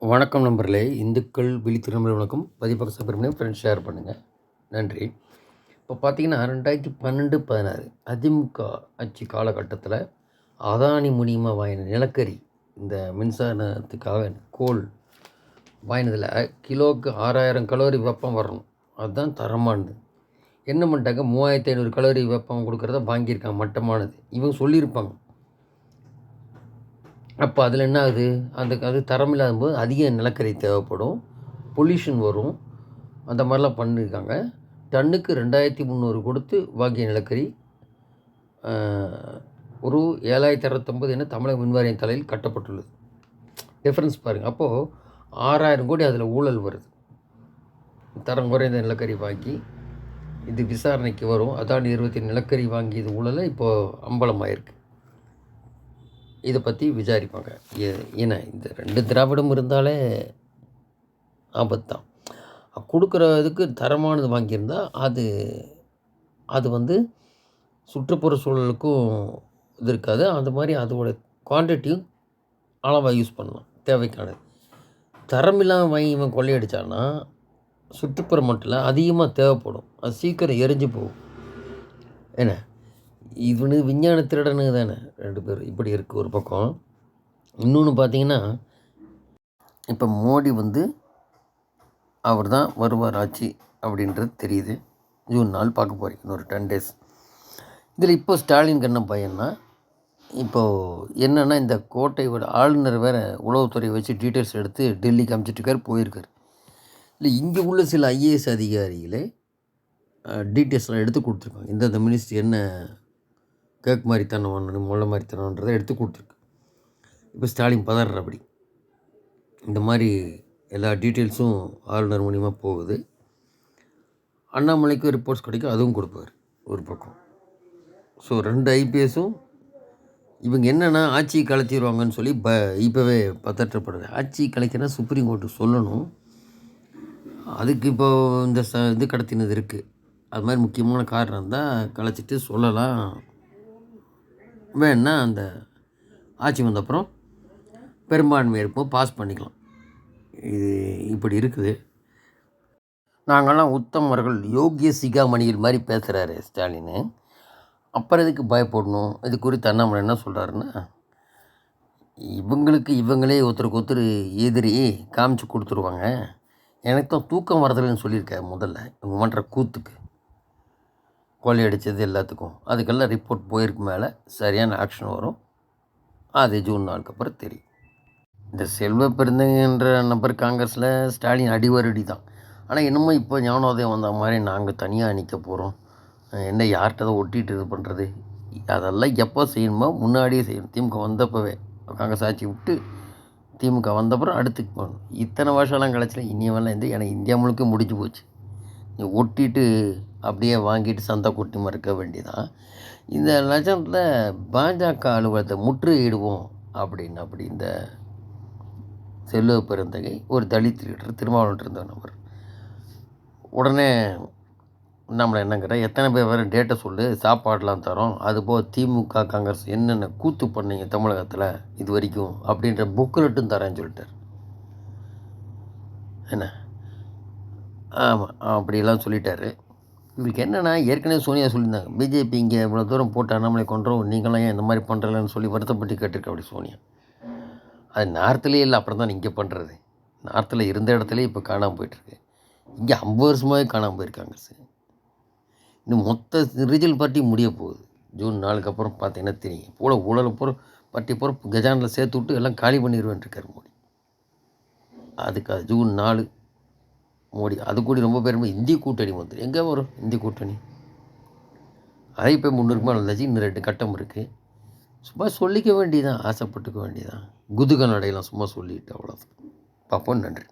வணக்கம் நண்பர்களே. இந்துக்கள் விழித்திருமல் வணக்கம். பதிப்பக சபரிமணியம் ஃப்ரெண்ட்ஸ் ஷேர் பண்ணுங்கள் நன்றி. இப்போ பார்த்தீங்கன்னா ரெண்டாயிரத்தி பன்னெண்டு பதினாறு அதிமுக ஆட்சி காலகட்டத்தில் அதானி மூலியமாக வாங்கின நிலக்கரி இந்த மின்சாரத்துக்காக கோல் வாங்கினதில் கிலோவுக்கு ஆறாயிரம் கலோரி வெப்பம் வரணும். அதுதான் தரமானது. என்ன பண்ணிட்டாங்க? மூவாயிரத்தி ஐநூறு கலோரி வெப்பம் கொடுக்குறத வாங்கியிருக்காங்க. மட்டமானது. இவங்க சொல்லியிருப்பாங்க. அப்போ அதில் என்ன ஆகுது அந்த அது தரம் இல்லாத போது அதிக நிலக்கரி தேவைப்படும். பொல்யூஷன் வரும். அந்த மாதிரிலாம் பண்ணியிருக்காங்க டன்னுக்கு ரெண்டாயிரத்தி முந்நூறு கொடுத்து வாங்கிய நிலக்கரி ஒரு ஏழாயிரத்தி அறுபத்தொம்பது என தமிழக மின்வாரியம் தலையில் கட்டப்பட்டுள்ளது. டிஃப்ரென்ஸ் பாருங்கள் அப்போது ஆறாயிரம் கோடி அதில் ஊழல் வருது. தரம் குறைந்த நிலக்கரி வாங்கி இது விசாரணைக்கு வரும். அதான் இருபத்தி நிலக்கரி வாங்கியது ஊழலை இப்போது அம்பலமாயிருக்கு. இதை பற்றி விசாரிப்பாங்க. ஏ- ஏன்னா இந்த ரெண்டு திராவிடம் இருந்தாலே ஆபத்து தான் கொடுக்குற இதுக்கு தரமானது வாங்கியிருந்தால் அது அது வந்து சுற்றுப்புற சூழலுக்கும் இது இருக்காது. அந்த மாதிரி அதோட குவான்டிட்டியும் அளவாக யூஸ் பண்ணலாம். தேவைக்கானது. தரம் இல்லாமல் வாங்கி இவன் கொள்ளையடிச்சான்னா சுற்றுப்புற மட்டும் அதிகமாக தேவைப்படும். அது சீக்கிரம் எரிஞ்சு போகும். என்ன? இவனு விஞ்ஞான திருடனுங்க தானே ரெண்டு பேர். இப்படி இருக்குது ஒரு பக்கம். இன்னொன்று பார்த்தீங்கன்னா இப்போ மோடி வந்து அவர் தான் வருவார் ஆட்சி அப்படின்றது தெரியுது. ஜூன் நாள் பார்க்க போகிறீங்க இன்னொரு டென் டேஸ் இதில் இப்போ ஸ்டாலின் கண்ண பையன்னா இப்போது என்னென்னா இந்த கோட்டையோட ஆளுநர் வேறு உளவுத்துறை வச்சு டீட்டெயில்ஸ் எடுத்து டெல்லிக்கு அனுப்பிச்சிட்டு போயிருக்கார். இல்லை இங்கே உள்ள சில ஐஏஎஸ் அதிகாரிகளே டீட்டெயில்ஸ்லாம் எடுத்து கொடுத்துருக்காங்க. இந்தந்த மினிஸ்ட்ரி என்ன கேக் மாதிரி தனம் முள்ள மாதிரித்தனன்றதை எடுத்து கொடுத்துருக்கு. இப்போ ஸ்டாலின் பதற அப்படி இந்த மாதிரி எல்லா டீட்டெயில்ஸும் ஆளுநர் மூலிமா போகுது. அண்ணாமலைக்கு ரிப்போர்ட்ஸ் கிடைக்கும் அதுவும் கொடுப்பார் ஒரு பக்கம். ஸோ ரெண்டு ஐபிஎஸும் இவங்க என்னென்னா ஆட்சி கலைச்சிடுவாங்கன்னு சொல்லி ப இப்போவே பதற்றப்படுது ஆட்சி கலைக்கனா சுப்ரீம் கோர்ட்டு சொல்லணும். அதுக்கு இப்போ இந்த ச இது கடத்தினது இருக்குது அது மாதிரி முக்கியமான காரணம் தான் கலைச்சிட்டு சொல்லலாம். வேணுன்னா அந்த ஆட்சி வந்தப்புறம் பெரும்பான்மை இருப்போம் பாஸ் பண்ணிக்கலாம். இது இப்படி இருக்குது. நாங்கள்லாம் உத்தமர்கள் யோகிய சிகாமணிகள் மாதிரி பேசுகிறாரு ஸ்டாலின். அப்புறம் எதுக்கு பயப்படணும்? இது குறித்து அண்ணாமலை என்ன சொல்கிறாருன்னா இவங்களுக்கு இவங்களே ஒருத்தருக்கு ஒருத்தர் எதிரி காமிச்சு கொடுத்துருவாங்க. எனக்கு தான் தூக்கம் வரதில்லைன்னு சொல்லியிருக்கேன் முதல்ல இவங்க பண்ணுற கூத்துக்கு. கொள்ளையடிச்சது எல்லாத்துக்கும். அதுக்கெல்லாம் ரிப்போர்ட் போயிருக்கு மேலே. சரியான ஆக்ஷன் வரும். அது ஜூன் நாளுக்கு அப்புறம் தெரியும். இந்த செல்வ பெருந்தங்கன்ற நபர் காங்கிரஸில் ஸ்டாலின் அடிவரடி தான். ஆனால் இன்னமும் இப்போ ஞானோதயம் வந்த மாதிரி நாங்கள் தனியாக நிற்க போகிறோம் என்ன யார்கிட்ட தான் ஒட்டிட்டு இது பண்ணுறது அதெல்லாம் எப்போ செய்யணுமோ முன்னாடியே செய்யணும். திமுக வந்தப்பவே காங்கிரஸ் ஆட்சி விட்டு திமுக வந்தப்புறம் அடுத்து போகணும். இத்தனை வருஷம்லாம் கிடச்சில இனியவெல்லாம் இருந்து எனக்கு இந்தியா முழுக்க முடிஞ்சு போச்சு. நீ ஒட்டிட்டு அப்படியே வாங்கிட்டு சந்தை கூட்டி மறுக்க வேண்டியதான் இந்த லட்சத்தில் பாஜக அலுவலகத்தை முற்றுகையிடுவோம் அப்படின்னு அப்படி இந்த செல்வ பெருந்தகை ஒரு தலித் லீடர் திருமாவளவன் இருந்த நபர். உடனே நம்மளை என்னங்கிற எத்தனை பேர் வேறு டேட்டை சொல்லு சாப்பாடெலாம் தரோம் அதுபோல் திமுக காங்கிரஸ் என்னென்ன கூத்து பண்ணீங்க தமிழகத்தில் இது வரைக்கும் அப்படின்ற புக்லெட்டும் தரேன்னு சொல்லிட்டார். என்ன? ஆமாம் அப்படிலாம் சொல்லிட்டாரு. இவருக்கு என்னென்னா ஏற்கனவே சோனியா சொல்லியிருந்தாங்க பிஜேபி இங்கே இவ்வளோ தூரம் போட்டு அண்ணாமலை கொண்டோம் நீங்களாம் ஏன் இந்த மாதிரி பண்ணுறலன்னு சொல்லி வருத்தப்பட்டு கேட்டிருக்க அப்படி சோனியா? அது நார்த்துலேயே இல்லை அப்புறம் தான் இங்கே பண்ணுறது நார்த்தில் இருந்த இடத்துல இப்போ காணாமல் போயிட்டுருக்கு. இங்கே ஐம்பது வருஷமாகவே காணாமல் போயிருக்காங்க சார் இன்னும் மொத்த ரிஜல் பார்ட்டி முடிய போகுது. ஜூன் நாளுக்கு அப்புறம் பார்த்தீங்கன்னா தெரியும். போல ஊழல் பூரா பார்ட்டி பூரா கஜானில் சேர்த்து விட்டு எல்லாம் காலி பண்ணிடுவேன் இருக்கார் மோடி. அதுக்கு ஜூன் நாலு மோடி அது கூடி ரொம்ப பெருமை இந்திய கூட்டணி வந்துடும் எங்கே வரும் இந்திய கூட்டணி? அதை இப்போ முன்னூறுக்கு மேலே வந்தாச்சு இன்னும் ரெண்டு கட்டம் இருக்குது சும்மா சொல்லிக்க வேண்டியதான் ஆசைப்பட்டுக்க வேண்டியதான் குதுகன் அடையலாம் சும்மா சொல்லிட்டு அவ்வளோதான் பார்ப்போம் நன்றி.